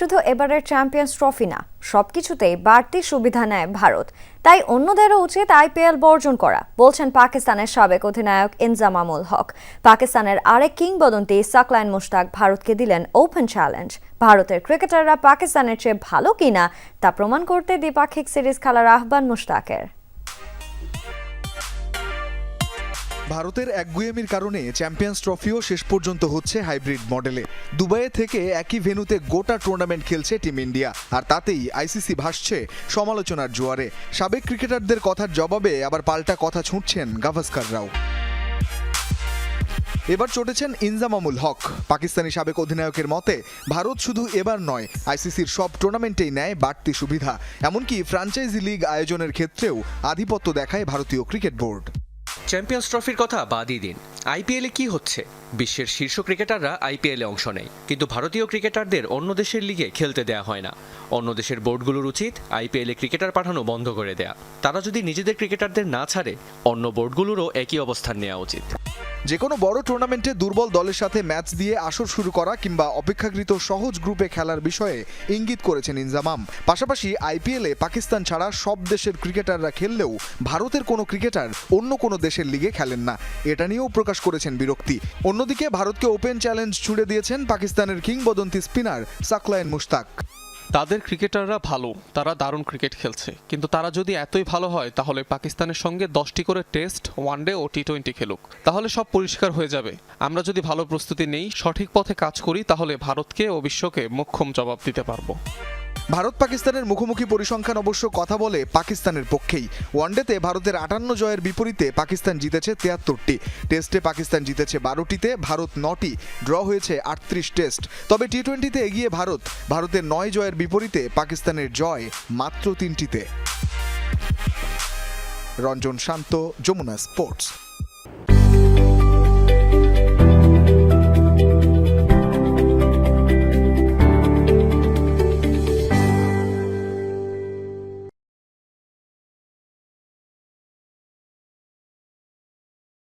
শুধু এবারের champions trophy না, সবকিছুতেই বাড়তি সুবিধা নেয় ভারত। তাই অন্যদেরও উচিত আইপিএল বর্জন করা, বলছেন পাকিস্তানের সাবেক অধিনায়ক ইনজামামুল হক। পাকিস্তানের আরেক কিংবদন্তি সাকলাইন মুশতাক ভারতকে দিলেন ওপেন চ্যালেঞ্জ। ভারতের ক্রিকেটাররা পাকিস্তানের চেয়ে ভালো কিনা তা প্রমাণ করতে দ্বিপাক্ষিক সিরিজ খেলার আহ্বান মুশতাকের। ভারতের একগুয়েমির কারণে চ্যাম্পিয়ন্স ট্রফিও শেষ পর্যন্ত হচ্ছে হাইব্রিড মডেলে। দুবাইয়ে থেকে একই ভেন্যুতে গোটা টুর্নামেন্ট খেলছে টিম ইন্ডিয়া। আর তাতেই আইসিসি ভাসছে সমালোচনার জোয়ারে। সাবেক ক্রিকেটারদের কথার জবাবে আবার পাল্টা কথা ছুঁড়ছেন গাভাস্কাররাও। এবার চটেছেন ইনজামামুল হক। পাকিস্তানি সাবেক অধিনায়কের মতে, ভারত শুধু এবার নয়, আইসিসির সব টুর্নামেন্টেই নেয় বাড়তি সুবিধা। এমনকি ফ্র্যাঞ্চাইজি লিগ আয়োজনের ক্ষেত্রেও আধিপত্য দেখায় ভারতীয় ক্রিকেট বোর্ড। চ্যাম্পিয়ন্স ট্রফির কথা বাদই দিন। আইপিএলে কি হচ্ছে? বিশ্বের শীর্ষ ক্রিকেটাররা আইপিএলে অংশ নেয়। কিন্তু ভারতীয় ক্রিকেটারদের অন্য দেশের লিগে খেলতে দেয়া হয় না। অন্য দেশের বোর্ডগুলোর উচিত আইপিএলে ক্রিকেটার পাঠানো বন্ধ করে দেয়া। তারা যদি নিজেদের ক্রিকেটারদের না ছাড়ে, অন্য বোর্ডগুলোরও একই অবস্থান নেওয়া উচিত। যে কোনো বড় টুর্নামেন্টে দুর্বল দলের সাথে ম্যাচ দিয়ে আসর শুরু করা কিংবা অপেক্ষাকৃত সহজ গ্রুপে খেলার বিষয়ে ইঙ্গিত করেছেন ইনজামাম। পাশাপাশি আইপিএলে পাকিস্তান ছাড়া সব দেশের ক্রিকেটাররা খেললেও ভারতের কোনো ক্রিকেটার অন্য কোনো দেশের লিগে খেলেন না। এটা নিয়েও প্রকাশ করেছেন বিরক্তি। অন্যদিকে ভারতকে ওপেন চ্যালেঞ্জ ছুড়ে দিয়েছেন পাকিস্তানের কিংবদন্তি স্পিনার সাকলায়েন মুশতাক। তাদের ক্রিকেটাররা ভালো, তারা দারুণ ক্রিকেট খেলছে। কিন্তু তারা যদি এতই ভালো হয়, তাহলে পাকিস্তানের সঙ্গে দশটি করে টেস্ট ওয়ানডে ও টি টোয়েন্টি খেলুক। তাহলে সব পরিষ্কার হয়ে যাবে। আমরা যদি ভালো প্রস্তুতি নেই, সঠিক পথে কাজ করি, তাহলে ভারতকে ও বিশ্বকে মোক্ষম জবাব দিতে পারব। ভারত পাকিস্তানের মুখোমুখি পরিসংখ্যান অবশ্য কথা বলে পাকিস্তানের পক্ষেই। ওয়ানডেতে ভারতের আটান্ন জয়ের বিপরীতে পাকিস্তান জিতেছে তিয়াত্তরটি। টেস্টে পাকিস্তান জিতেছে বারোটিতে, ভারত নটি। ড্র হয়েছে আটত্রিশ টেস্ট। তবে টি টোয়েন্টিতে এগিয়ে ভারত, ভারতের নয় জয়ের বিপরীতে পাকিস্তানের জয় মাত্র তিনটিতে। রঞ্জন শান্ত, যমুনা স্পোর্টস।